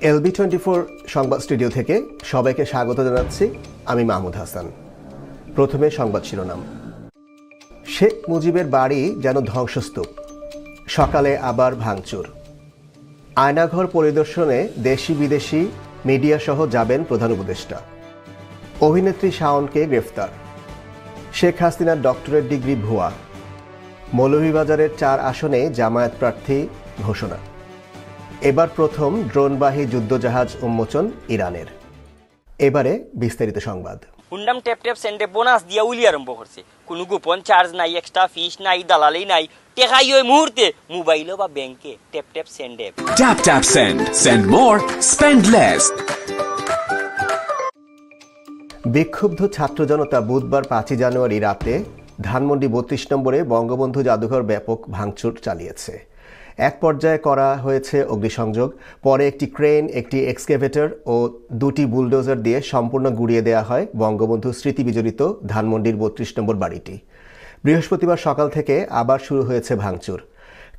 LB twenty four সংবাদ studio থেকে সবাইকে স্বাগত জানাচ্ছি আমি মাহমুদ হাসান। প্রথমে সংবাদ শিরোনাম। শেখ মুজিবের বাড়ি যেন ধ্বংসস্তূপ। সকালে আবার ভাঙচুর। আয়নাঘর পরিদর্শনে দেশি বিদেশি মিডিয়া সহ যাবেন প্রধান উপদেষ্টা। অভিনেত্রী শাওনকে গ্রেফতার। শেখ হাসিনার ডক্টরেট ডিগ্রি ভুয়া। মৌলভীবাজারের চার আসনে জামায়াত প্রার্থী ঘোষণা। এবার প্রথম ড্রোনবাহী যুদ্ধজাহাজ উন্মোচন ইরানের। এবারে বিস্তারিত সংবাদ। হুন্ডাম ট্যাপ ট্যাপ সেন্ডে বোনাস দিয়া উলি আরম্ভ করছে। কোনো গোপন চার্জ নাই এক্সট্রা ফিস নাই দালালি নাই। টেকাই ওই মুহূর্তে মোবাইলও বা ব্যাংকে ট্যাপ ট্যাপ সেন্ডে। Tap tap send. Send more, spend less. বিক্ষুব্ধ ছাত্র জনতা বুধবার পাঁচই জানুয়ারি রাতে ধানমন্ডি বত্রিশ নম্বরে বঙ্গবন্ধু জাদুঘর ব্যাপক ভাঙচুর চালিয়েছে। এক পর্যায়ে করা হয়েছে অগ্নিসংযোগ, পরে একটি ক্রেন, একটি এক্সকেভেটর ও দুটি বুলডোজার দিয়ে সম্পূর্ণ গুড়িয়ে দেওয়া হয় বঙ্গবন্ধু স্মৃতি বিজড়িত ধানমন্ডির বত্রিশ নম্বর বাড়িটি। বৃহস্পতিবার সকাল থেকে আবার শুরু হয়েছে ভাঙচুর।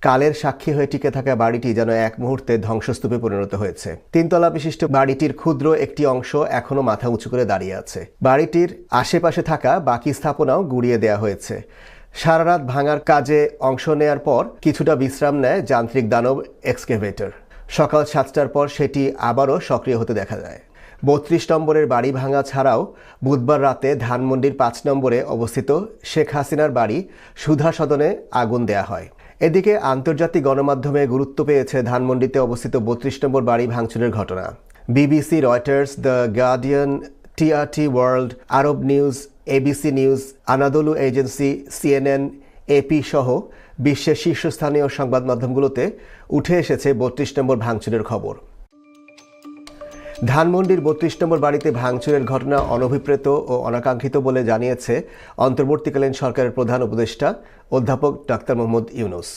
কালের সাক্ষী হয়ে টিকে থাকা বাড়িটি যেন এক মুহূর্তে ধ্বংসস্তূপে পরিণত হয়েছে। তিনতলা বিশিষ্ট বাড়িটির ক্ষুদ্র একটি অংশ এখনও মাথা উঁচু করে দাঁড়িয়ে আছে। বাড়িটির আশেপাশে থাকা বাকি স্থাপনাও গুড়িয়ে দেওয়া হয়েছে। সারা রাত ভাঙার কাজে অংশ নেয়ার পর কিছুটা বিশ্রাম নেয় যান্ত্রিক দানব এক্সকেভেটর। সকাল সাতটার পর সেটি আবারও সক্রিয় হতে দেখা যায়। বত্রিশ নম্বরের বাড়ি ভাঙা ছাড়াও বুধবার রাতে ধানমন্ডির পাঁচ নম্বরে অবস্থিত শেখ হাসিনার বাড়ি সুধা সদনে আগুন দেয়া হয়। এদিকে আন্তর্জাতিক গণমাধ্যমে গুরুত্ব পেয়েছে ধানমন্ডিতে অবস্থিত বত্রিশ নম্বর বাড়ি ভাঙচুরের ঘটনা। BBC, Reuters, the Guardian TRT World Arab News ABC News Anadolu Agency CNN AP সহ বিশ্বের শীর্ষস্থানীয় সংবাদ মাধ্যমগুলোতে উঠে এসেছে বত্রিশ নম্বর ভাঙচুরের খবর। ধানমন্ডির বত্রিশ নম্বর বাড়িতে ভাঙচুরের ঘটনা অনভিপ্রেত ও অনাকাঙ্ক্ষিত বলে জানিয়েছে অন্তর্বর্তীকালীন সরকারের প্রধান উপদেষ্টা অধ্যাপক ডাক্তার মোহাম্মদ ইউনুস।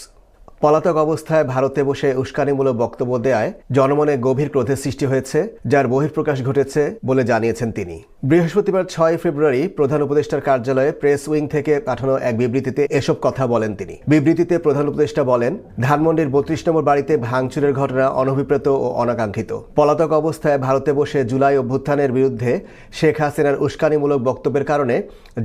পলাতক অবস্থায় ভারতে বসে উস্কানিমূলক বক্তব্য দেয়ায় জনমনে গভীর ক্রোধের সৃষ্টি হয়েছে, যার বহিঃপ্রকাশ ঘটেছে বলে জানিয়েছেন তিনি। বৃহস্পতিবার ছয় ফেব্রুয়ারি প্রধান উপদেষ্টার কার্যালয়ে প্রেস উইং থেকে পাঠানো এক বিবৃতিতে এসব কথা বলেন তিনি। বিবৃতিতে প্রধান উপদেষ্টা বলেন, ধানমন্ডির বত্রিশ নম্বর বাড়িতে ভাঙচুরের ঘটনা অনভিপ্রেত ও অনাকাঙ্ক্ষিত। পলাতক অবস্থায় ভারতে বসে জুলাই অভ্যুত্থানের বিরুদ্ধে শেখ হাসিনার উস্কানিমূলক বক্তব্যের কারণে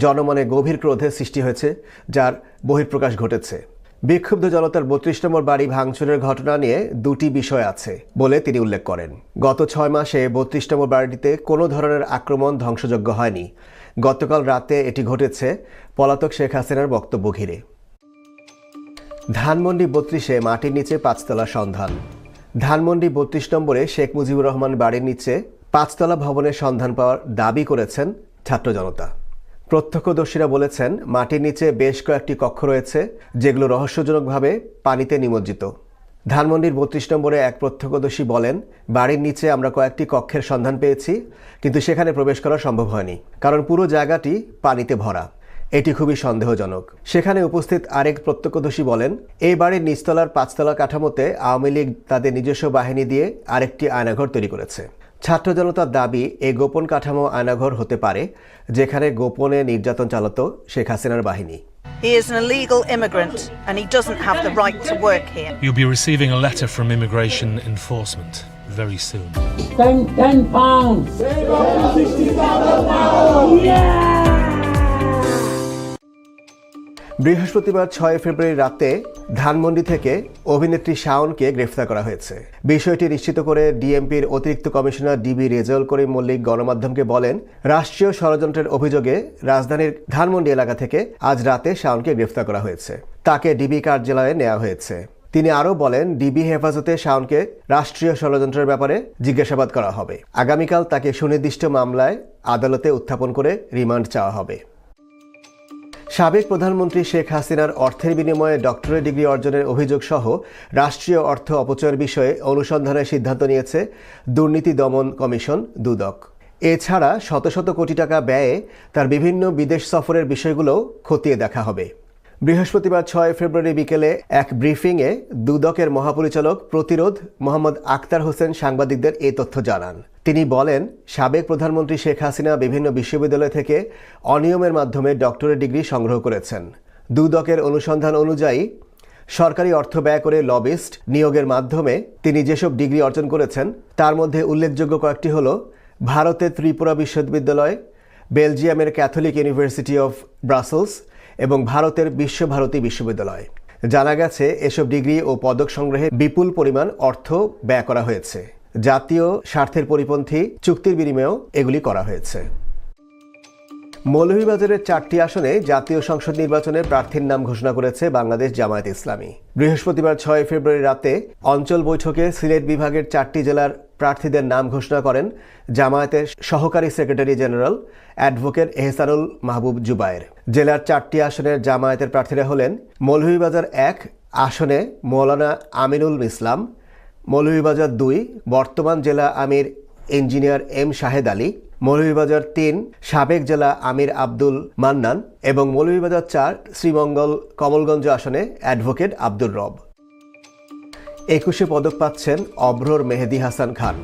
জনমনে গভীর ক্রোধের সৃষ্টি হয়েছে, যার বহিঃপ্রকাশ ঘটেছে। বিক্ষুব্ধ জনতার বত্রিশ নম্বর বাড়ি ভাঙচুরের ঘটনা নিয়ে দুটি বিষয় আছে বলে তিনি উল্লেখ করেন। গত ছয় মাসে বত্রিশ নম্বর বাড়িটিতে কোনো ধরনের আক্রমণ ধ্বংসযোগ্য হয়নি। গতকাল রাতে এটি ঘটেছে পলাতক শেখ হাসিনার বক্তব্য ঘিরে। ধানমন্ডি বত্রিশে মাটির নিচে পাঁচতলা সন্ধান। ধানমন্ডি বত্রিশ নম্বরে শেখ মুজিবুর রহমান বাড়ির নিচে পাঁচতলা ভবনের সন্ধান পাওয়ার দাবি করেছেন ছাত্র জনতা। প্রত্যক্ষদর্শীরা বলেছেন, মাটির নিচে বেশ কয়েকটি কক্ষ রয়েছে, যেগুলো রহস্যজনকভাবে পানিতে নিমজ্জিত। ধানমন্ডির বত্রিশ নম্বরে এক প্রত্যক্ষদর্শী বলেন, বাড়ির নিচে আমরা কয়েকটি কক্ষের সন্ধান পেয়েছি, কিন্তু সেখানে প্রবেশ করা সম্ভব হয়নি, কারণ পুরো জায়গাটি পানিতে ভরা। এটি খুবই সন্দেহজনক। সেখানে উপস্থিত আরেক প্রত্যক্ষদর্শী বলেন, এই বাড়ির নিচতলার পাঁচতলা কাঠামোতে আওয়ামী লীগ তাদের নিজস্ব বাহিনী দিয়ে আরেকটি আয়নাঘর তৈরি করেছে। ছাত্র জনতার দাবি এই গোপন কাঠামো আয়নাঘর হতে পারে যেখানে গোপনে নির্যাতন চালাতো শেখ হাসিনার বাহিনী He is an illegal immigrant and he doesn't have the right to work here. You'll be receiving a letter from immigration enforcement very soon. ten, ten pounds. বৃহস্পতিবার ছয় ফেব্রুয়ারি রাতে ধানমন্ডি থেকে অভিনেত্রী শাওনকে গ্রেফতার করা হয়েছে। বিষয়টি নিশ্চিত করে ডিএমপির অতিরিক্ত কমিশনার ডিবি রেজাউল করিম মল্লিক গণমাধ্যমকে বলেন, রাষ্ট্রীয় ষড়যন্ত্রের অভিযোগে রাজধানীর ধানমন্ডি এলাকা থেকে আজ রাতে শাওনকে গ্রেফতার করা হয়েছে। তাকে ডিবি কার্যালয়ে নেওয়া হয়েছে। তিনি আরও বলেন, ডিবি হেফাজতে শাওনকে রাষ্ট্রীয় ষড়যন্ত্রের ব্যাপারে জিজ্ঞাসাবাদ করা হবে। আগামীকাল তাকে সুনির্দিষ্ট মামলায় আদালতে উত্থাপন করে রিমান্ড চাওয়া হবে। সাবেক প্রধানমন্ত্রী শেখ হাসিনার অর্থের বিনিময়ে ডক্টরেট ডিগ্রি অর্জনের অভিযোগ সহ রাষ্ট্রীয় অর্থ অপচয়ের বিষয়ে অনুসন্ধানের সিদ্ধান্ত নিয়েছে দুর্নীতি দমন কমিশন দুদক। এছাড়া শত শত কোটি টাকা ব্যয়ে তার বিভিন্ন বিদেশ সফরের বিষয়গুলোও খতিয়ে দেখা হবে। বৃহস্পতিবার ছয় ফেব্রুয়ারি বিকেলে এক ব্রিফিংয়ে দুদকের মহাপরিচালক প্রতিরোধ মোহাম্মদ আক্তার হোসেন সাংবাদিকদের এই তথ্য জানান। তিনি বলেন, সাবেক প্রধানমন্ত্রী শেখ হাসিনা বিভিন্ন বিশ্ববিদ্যালয় থেকে অনিয়মের মাধ্যমে ডক্টরেট ডিগ্রি সংগ্রহ করেছেন। দুদকের অনুসন্ধান অনুযায়ী, সরকারি অর্থ ব্যয় করে লবিস্ট নিয়োগের মাধ্যমে তিনি যেসব ডিগ্রি অর্জন করেছেন, তার মধ্যে উল্লেখযোগ্য কয়েকটি হল ভারতের ত্রিপুরা বিশ্ববিদ্যালয়, বেলজিয়ামের ক্যাথলিক ইউনিভার্সিটি অফ ব্রাসেলস এবং ভারতের বিশ্বভারতী বিশ্ববিদ্যালয়। জানা গেছে, এসব ডিগ্রি ও পদক সংগ্রহে বিপুল পরিমাণ অর্থ ব্যয় করা হয়েছে। জাতীয় স্বার্থের পরিপন্থী চুক্তির বিনিময়েও এগুলি করা হয়েছে। মৌলভীবাজারের চারটি আসনে জাতীয় সংসদ নির্বাচনের প্রার্থীর নাম ঘোষণা করেছে বাংলাদেশ জামায়াত ইসলামী। বৃহস্পতিবার ছয় ফেব্রুয়ারি রাতে অঞ্চল বৈঠকে সিলেট বিভাগের চারটি জেলার প্রার্থীদের নাম ঘোষণা করেন জামায়াতের সহকারী secretary general advocate Ehsanul Mahbub Zubair. জেলার চারটি আসনের জামায়াতের প্রার্থীরা হলেন মৌলভীবাজার এক, আসনে মৌলানা আমিনুল ইসলাম, মৌলভীবাজার দুই, বর্তমান জেলা আমির ইঞ্জিনিয়ার এম শাহেদ আলী মৌলভীবাজার তিন, সাবেক জেলা আমির আব্দুল মান্নান এবং মৌলভীবাজার চার, শ্রীমঙ্গল কমলগঞ্জ আসনে অ্যাডভোকেট আব্দুর রব। একুশে পদক পাচ্ছেন অভ্রর মেহেদি হাসান খান।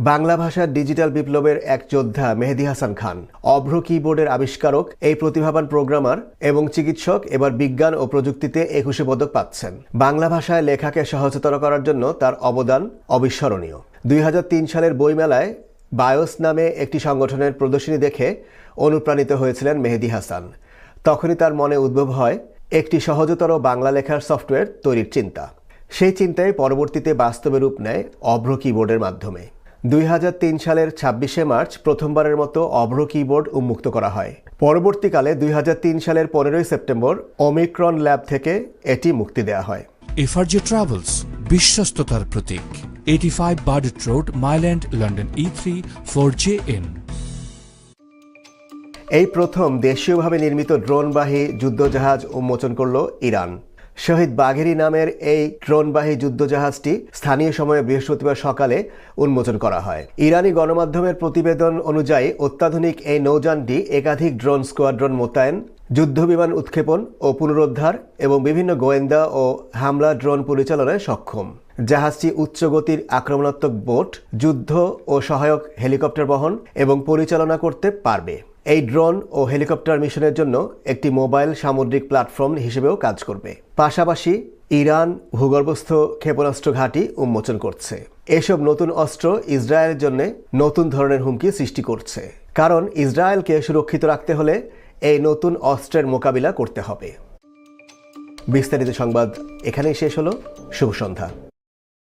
বাংলা ভাষার ডিজিটাল বিপ্লবের এক যোদ্ধা মেহেদি হাসান খান। অভ্র কিবোর্ডের আবিষ্কারক, এই প্রতিভাবান প্রোগ্রামার এবং চিকিৎসক এবার বিজ্ঞান ও প্রযুক্তিতে একুশে পদক পাচ্ছেন। বাংলা ভাষায় লেখাকে সহজতর করার জন্য তার অবদান অবিস্মরণীয়। দুই হাজার তিন সালের বইমেলায় বায়োস নামে একটি সংগঠনের প্রদর্শনী দেখে অনুপ্রাণিত হয়েছিলেন মেহেদি হাসান। তখনই তার মনে উদ্ভব হয়, একটি সহজতর বাংলা লেখার সফটওয়্যার তৈরির চিন্তা। সেই চিন্তায় পরবর্তীতে বাস্তবে রূপ নেয় অভ্র কিবোর্ডের মাধ্যমে। দুই হাজার তিন সালের ছাব্বিশে মার্চ প্রথমবারের মতো অভ্র কিবোর্ড উন্মুক্ত করা হয়। পরবর্তীকালে দুই হাজার তিন সালের পনেরোই সেপ্টেম্বর ওমিক্রন ল্যাব থেকে এটি মুক্তি দেওয়া হয়। এফআরজে ট্রাভেলস, বিশ্বস্ততার প্রতীক। Eighty five Burdett Road Mile End London E three four J N এই প্রথম দেশীয়ভাবে নির্মিত ড্রোনবাহী যুদ্ধজাহাজ উন্মোচন করল ইরান। শহীদ বাঘেরি নামের এই ড্রোনবাহী যুদ্ধজাহাজটি স্থানীয় সময়ে বৃহস্পতিবার সকালে উন্মোচন করা হয়। ইরানি গণমাধ্যমের প্রতিবেদন অনুযায়ী অত্যাধুনিক এই নৌযানটি একাধিক ড্রোন স্কোয়াড্রন মোতায়েন যুদ্ধবিমান উৎক্ষেপণ ও পুনরুদ্ধার এবং বিভিন্ন গোয়েন্দা ও হামলা ড্রোন পরিচালনায় সক্ষম। জাহাজটি উচ্চগতির আক্রমণাত্মক বোট, যুদ্ধ ও সহায়ক হেলিকপ্টার বহন এবং পরিচালনা করতে পারবে। এই ড্রোন ও হেলিকপ্টার মিশনের জন্য একটি মোবাইল সামুদ্রিক প্ল্যাটফর্ম হিসেবেও কাজ করবে। পাশাপাশি ইরান ভূগর্ভস্থ ক্ষেপণাস্ত্র ঘাঁটি উন্মোচন করছে। এসব নতুন অস্ত্র ইসরায়েলের জন্য নতুন ধরনের হুমকি সৃষ্টি করছে। কারণ ইসরায়েলকে সুরক্ষিত রাখতে হলে এই নতুন অস্ত্রের মোকাবিলা করতে হবে। বিস্তারিত সংবাদ এখানেই শেষ হলো। শুভ সন্ধ্যা।